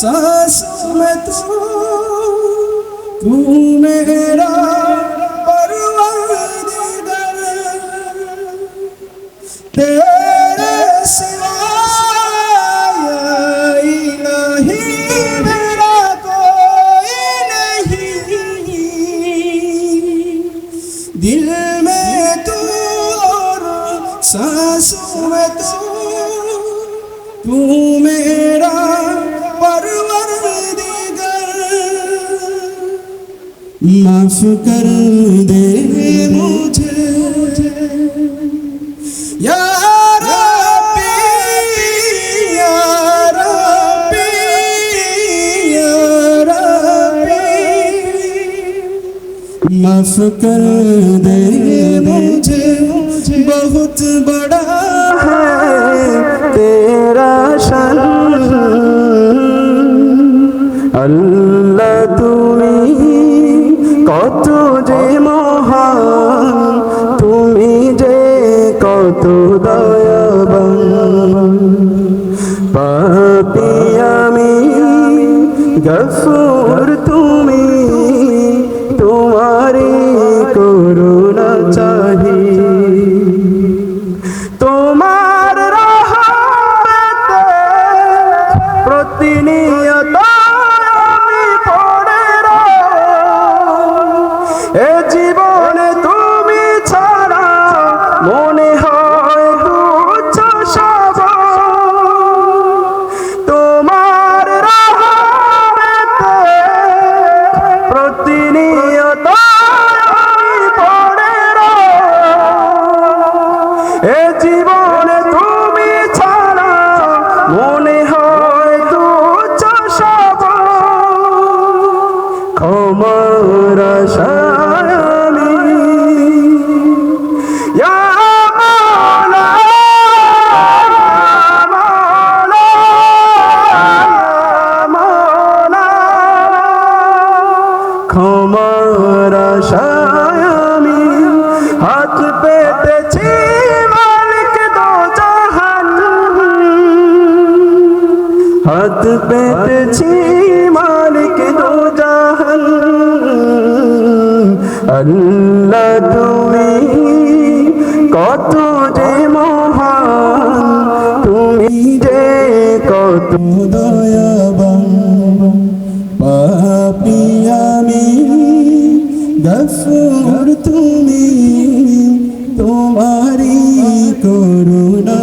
सांसों में तू तू मेरा परवरदिगार तेरे सिवा या इलाही मेरा कोई नहीं दिल में तू और सांसों में तू तू मेरा माफ़ कर दे मुझे। माफ़ कर दे मुझे बहुत बड़ा है। কত যে মহান, তুমি যে কত দয়াবান। পাপি আমি, গফুর তুমি তোমারি করুণা চাহি। তোমার প্রতিনিয়ত ক্ষমার আশায়। ক্ষমার আশায় আমি হাত পেতেছি, মালিক দো জাহান হাত পেতেছি, মালিক দো জাহান আল্লাহ তুমি কত যে মহান, তুমি যে কত দয়াবান পাপি আমি গফুর তুমি তোমারি করুণা